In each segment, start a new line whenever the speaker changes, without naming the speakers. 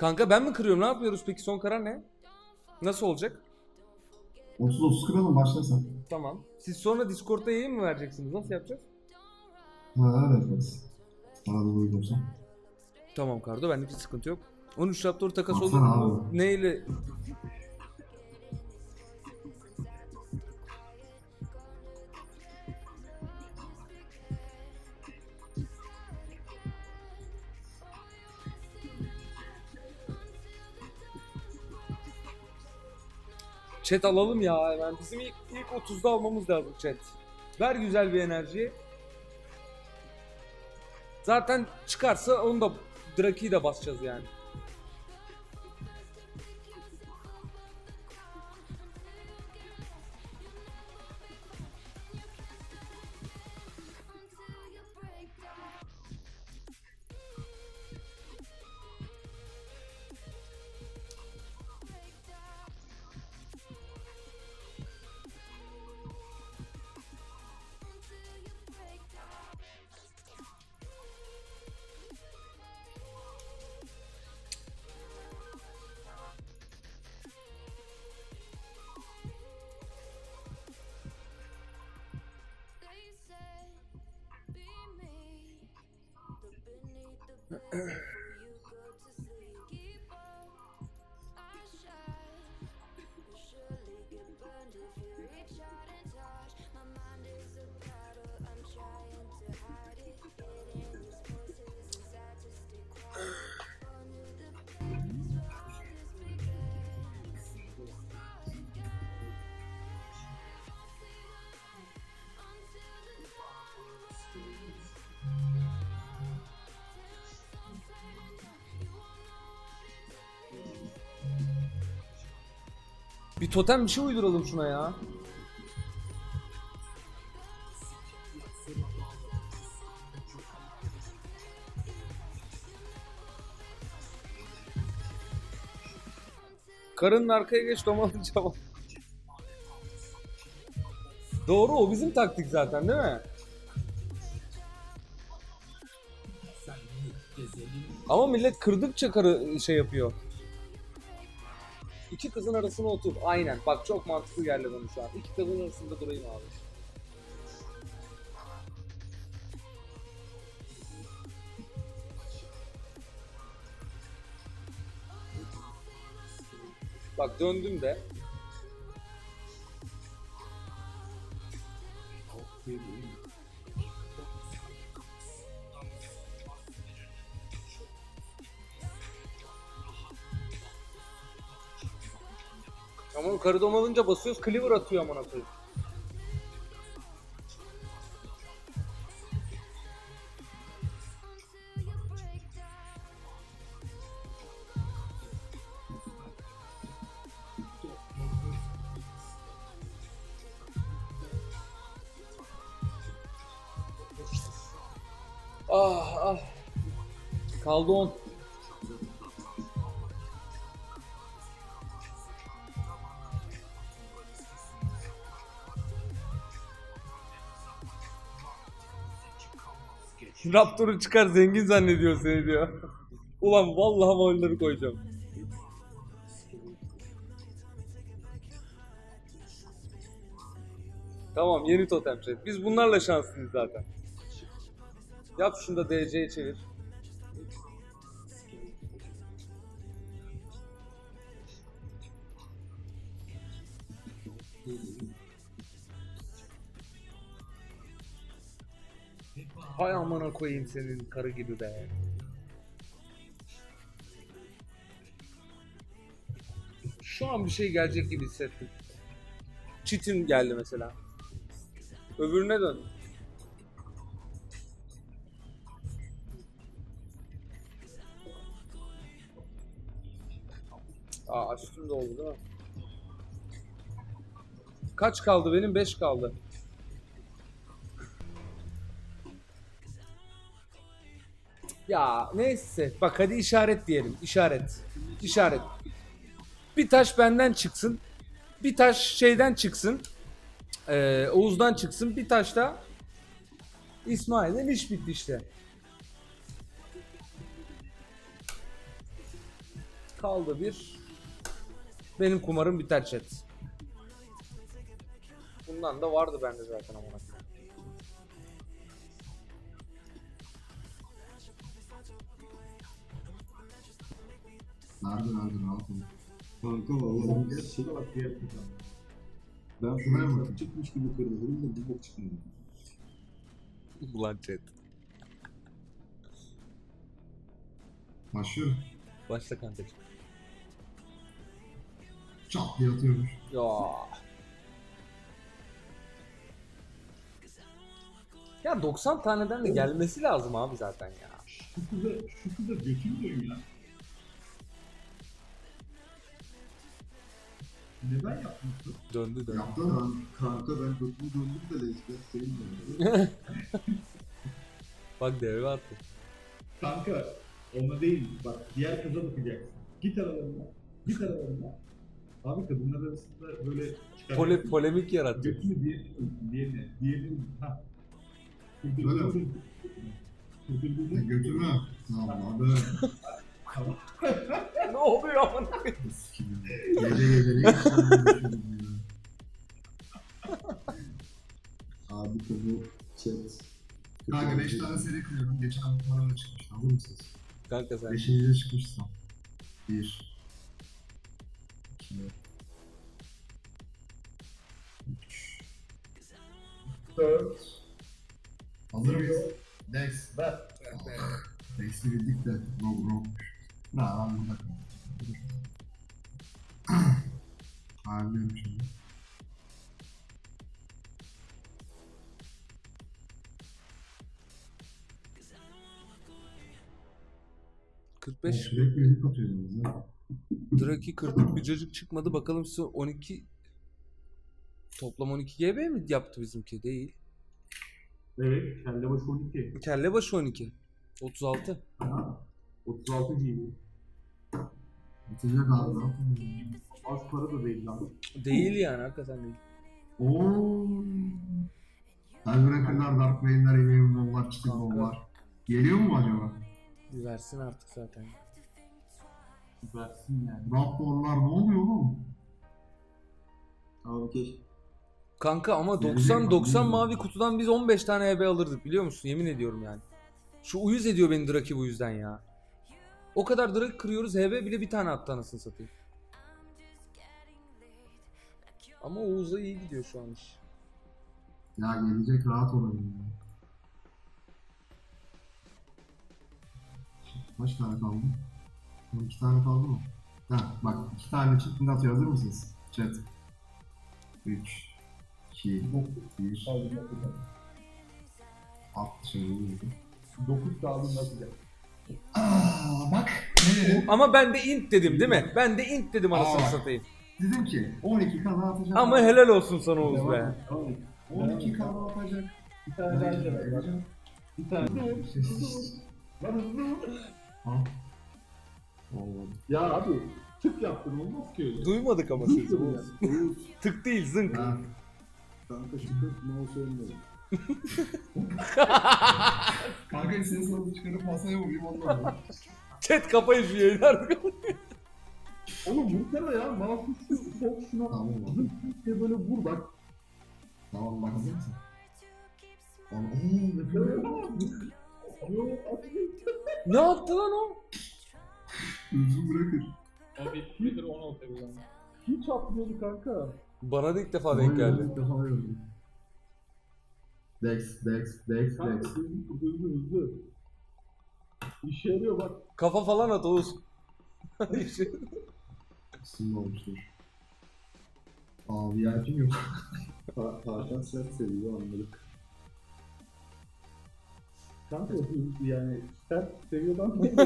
Kanka ben mi kırıyorum? Ne yapıyoruz peki? Son karar ne? Nasıl olacak?
30-30 kıralım başla sen.
Tamam. Siz sonra Discord'da yayın mı vereceksiniz? Nasıl yapacağız?
Ha evet evet. Bana da uygunsa.
Tamam Kardo benlik bir sıkıntı yok. 13 Raptor takas olur
Baksana
mu?
abi.
Neyle? Chat alalım ya hemen. Bizim ilk, ilk 30'da almamız lazım chat. Ver güzel bir enerji. Zaten çıkarsa onu da Draki'yi de basacağız yani.
Uh-uh.
Bir totem bir şey uyduralım şuna ya. Karının arkaya geç domalacağım. Doğru o bizim taktik zaten değil mi? Ama millet kırdıkça karı şey yapıyor. İki kızın arasına otur. Aynen. Bak çok mantıklı geldi bana şu an. İki kızın arasında durayım abi. Bak döndüm de. Ama karı domalınca basıyoruz cleaver atıyor amına koyayım. Ah ah. Kaldı 10. Raptor'u çıkar zengin zannediyor seni diyor. Ulan vallahi oyunları koyacağım. Tamam yeni totem chat. Biz bunlarla şanslıyız zaten. Yap şunu da DC'ye çevir. Hay amına koyayım senin karı gibi be. Şu an bir şey gelecek gibi hissettim. Çitin geldi mesela. Öbürüne dön. Aa üstüm de oldu değil mi? Kaç kaldı benim? 5 kaldı. Ya neyse. Bak hadi işaret diyelim. İşaret. İşaret. Bir taş benden çıksın. Bir taş şeyden çıksın. Ee, Oğuz'dan çıksın. Bir taş da İsmail'den iş bitti işte. Kaldı bir. Benim kumarım biter chat. Bundan da vardı bende zaten amına
Nerede nerede rahat ol.
Kanka vallahi ben gerçekten bak diğer tutam. Ben
bakın.
çıkmış gibi kırıldım da bu bok çıkmıyor.
Ulan chat.
Başlıyorum.
Başla kankacığım.
Çat diye atıyormuş.
Ya. Ya 90 taneden de gelmesi lazım abi zaten ya.
Şu kıza, şu kıza dönüyor ya. Neden yapmışsın?
Döndü döndü.
Yaptı mı?
Kan- Kanka ben götümü döndüm de işte senin döndüm.
Bak devre attı.
Kanka ona değil bak diğer kıza bakacaksın. Git aralarına. Git aralarına. Abi kadınlar arasında böyle çıkar.
Pole, polemik yarattı.
Götünü diğerine diğerine. Diğerine. Ha.
Böyle Götürme. Tamam abi.
ne oluyor amına
ya. Gece gece ne yaşanıyor
Abi bu chat.
Kanka 5 tane seri kırıyorum. Geçen numaramda çıkmıştı. Hazır mısınız?
Kanka sen.
5. de çıkmıştı. 1 2 3
Dört.
Hazır mıyız? Dex.
Ver.
Dex'i bildik de Rob Rob'muş. Nah ben burada kaldım. Ayarlıyorum şimdi. Ben
45
sürekli yük atıyorsunuz ha.
Draki 40 bir cacık çıkmadı. Bakalım size 12 toplam 12 GB mi yaptı bizimki? Değil.
Evet. Kelle başı 12.
Kelle başı 12. 36.
Aha. 36 GB.
Atacak abi ne yapayım?
Az para da değil lan.
Değil yani hakikaten değil.
Ooo. Tiebreaker'lar, Dark Evian Ball'lar, Chicken
Kanka.
Ball'lar. Geliyor mu acaba?
Versin artık zaten.
Versin yani.
Raptor'lar ne oluyor oğlum?
Abi keşke.
Kanka ama
Gelecek
90
bak,
90
bilmiyorum.
mavi kutudan biz 15 tane EB alırdık biliyor musun? Yemin ediyorum yani. Şu uyuz ediyor beni Draki bu yüzden ya. O kadar Draki kırıyoruz HB bile bir tane attı anasını satayım. Ama Oğuz'a iyi gidiyor şu an iş.
Ya gelecek rahat olabilir. ya. Kaç tane kaldı? 12 tane kaldı mı? Ha bak 2 tane çıktığında atıyor hazır mısınız? Chat. 3 2 1 At dışarı vurdu.
9 kaldı nasıl yap?
Aa bak ne dedim?
Ama ben de int dedim değil mi? Ben de int dedim anasını
Aa.
satayım.
Dedim ki 12 kanal atacak.
Ama helal olsun sana Oğuz be.
12 kanal atacak.
Bir tane daha önce ver. Bir tane. Lan hızlı.
Ha? Olmadı.
Ya abi tık yaptın olmaz ki öyle.
Duymadık ama Oğuz.
Oğuz.
Tık değil zınk.
Kanka şu kız mouse ölmedi.
Kanka senin sana çıkarıp masaya vurayım ondan.
Chat kafayı şu yayını artık.
Oğlum vursana ya. Mouse'u şu sok şuna.
Tamam
zıp diye böyle vur bak.
Tamam bak hazır mısın? Ooo ne
ne yaptı lan o?
Üzüm bırakır.
Abi nedir 16 o zaman.
Hiç atmıyordu kanka.
Bana da ilk defa denk geldi.
İlk defa gördüm. Dex, Dex, Dex,
Kanka
Dex.
hızlı hızlı hızlı. İşe yarıyor bak.
Kafa falan at Oğuz.
Üstünde olmuştur. Aa VIP'm yok.
Hakan sert seviyor anladık. Kanka hızlı yani sert seviyordan ne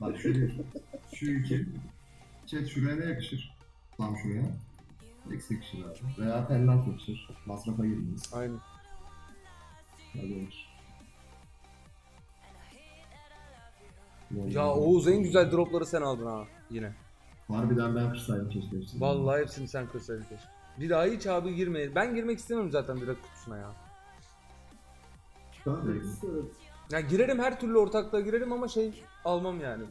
Bak şu şu iki. Chat şuraya ne yakışır? Tam şuraya. Dex yakışır abi. Veya pellant yakışır. Masrafa girmeyiz.
Aynen.
Hadi olur.
Ya Oğuz en güzel dropları sen aldın ha yine.
Harbiden ben kırsaydım keşke hepsini.
Vallahi hepsini sen kırsaydın keşke. Bir daha hiç abi girme. Ben girmek istemiyorum zaten direkt kutusuna ya.
Evet.
evet.
Ya girerim her türlü ortaklığa girerim ama şey almam yani.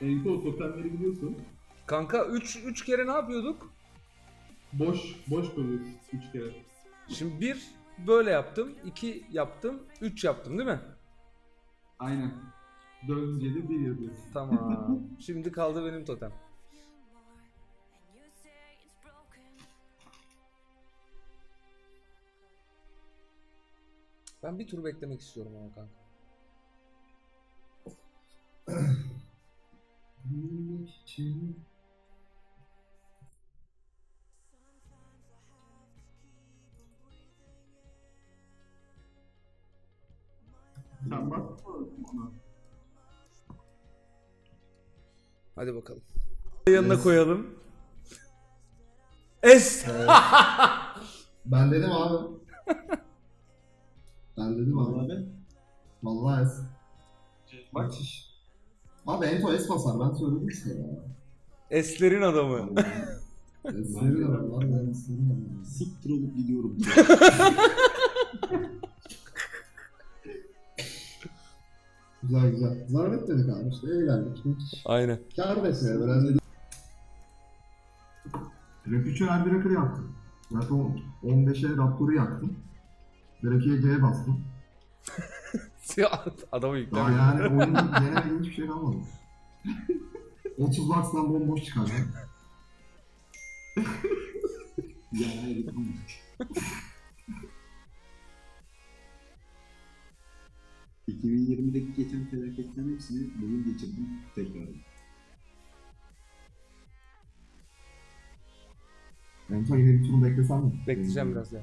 Enko totemleri biliyorsun.
Kanka 3 3 kere ne yapıyorduk?
Boş, boş koyuyorsun 3 kere.
Şimdi bir böyle yaptım, iki yaptım, üç yaptım değil mi?
Aynen. Dördüncü de bir yazıyorsun.
Tamam. Şimdi kaldı benim totem. Ben bir tur beklemek istiyorum ama kanka.
İçin
Sen bak ona.
Hadi bakalım. Yanına koyalım. Es.
Ben dedim abi. ben dedim abi.
Vallahi
es.
Bak.
Müthiş. Abi Ento es basar ben söyledim size ya.
Eslerin adamı.
Eslerin adamı lan ben eslerin adamı.
Siktir olup gidiyorum.
Güzel güzel. Zarar etmedik abi işte eğlendik. Müthiş.
Aynen.
Kâr önemli değil. Rakı her bir rakı yaptım. Zaten 15'e Raptor'u yaktım. Rakıya C'ye bastım.
Adamı
Daha
yüklemedim.
yani oyunda denemediğim hiçbir şey kalmadı. 30 box'tan bomboş çıkardım.
ya hayır tamam. ...2020'deki geçen felaketlerin hepsini bugün geçirdim tekrar.
Ento yine bir tur beklesem mi?
Bekleyeceğim biraz ya.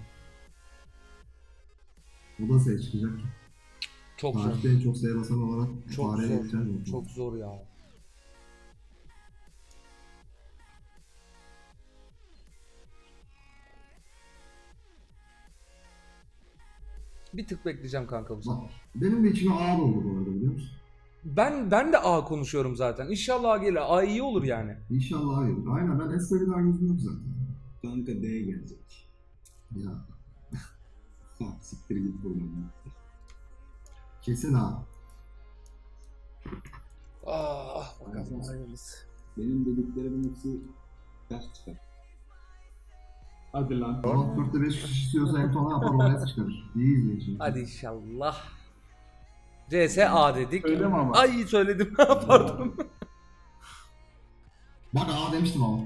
Bu da S çıkacak.
Çok zor.
Tarihte en çok S basan olarak
Çok
fareye
zor. Çok zor ya. Bir tık bekleyeceğim kanka bu sefer.
Benim de içime ağır oldu bu arada biliyor musun?
Ben ben de A konuşuyorum zaten. İnşallah A gelir. A iyi olur yani.
İnşallah hayır. Aynen ben S'le bir daha gözüm yok zaten.
Kanka D gelecek.
Ya
Ha siktir git buradan.
Kesin ha.
Ah bakalım hayırlısı.
Benim dediklerimin hepsi ders çıkar.
Hadi lan.
Dolap 4'te 5 kişi istiyorsa Ento ne yapar S çıkarır. İyi izleyin şimdi.
Hadi inşallah. CS A dedik.
Söyleme ama.
Ay söyledim. Pardon.
Bak A demiştim ama.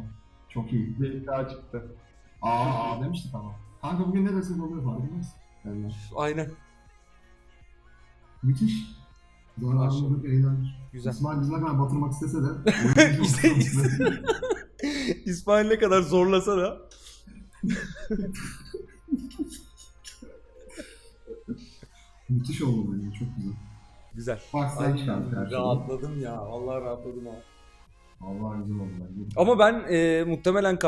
Çok iyi.
Bir daha çıktı.
A A demiştik ama. Kanka bugün ne desek oluyor mısın? Yani.
Aynen.
Müthiş. Zararlılık eğlenmiş.
Güzel.
İsmail ne kadar batırmak istese de.
İşte- İsmail ne kadar zorlasa da.
Müthiş oldu bence çok güzel.
Güzel.
Bak sen.
Rahatladım ya. Vallahi rahatladım ha.
Allah güzel oldu bence.
Ama ben e, muhtemelen kar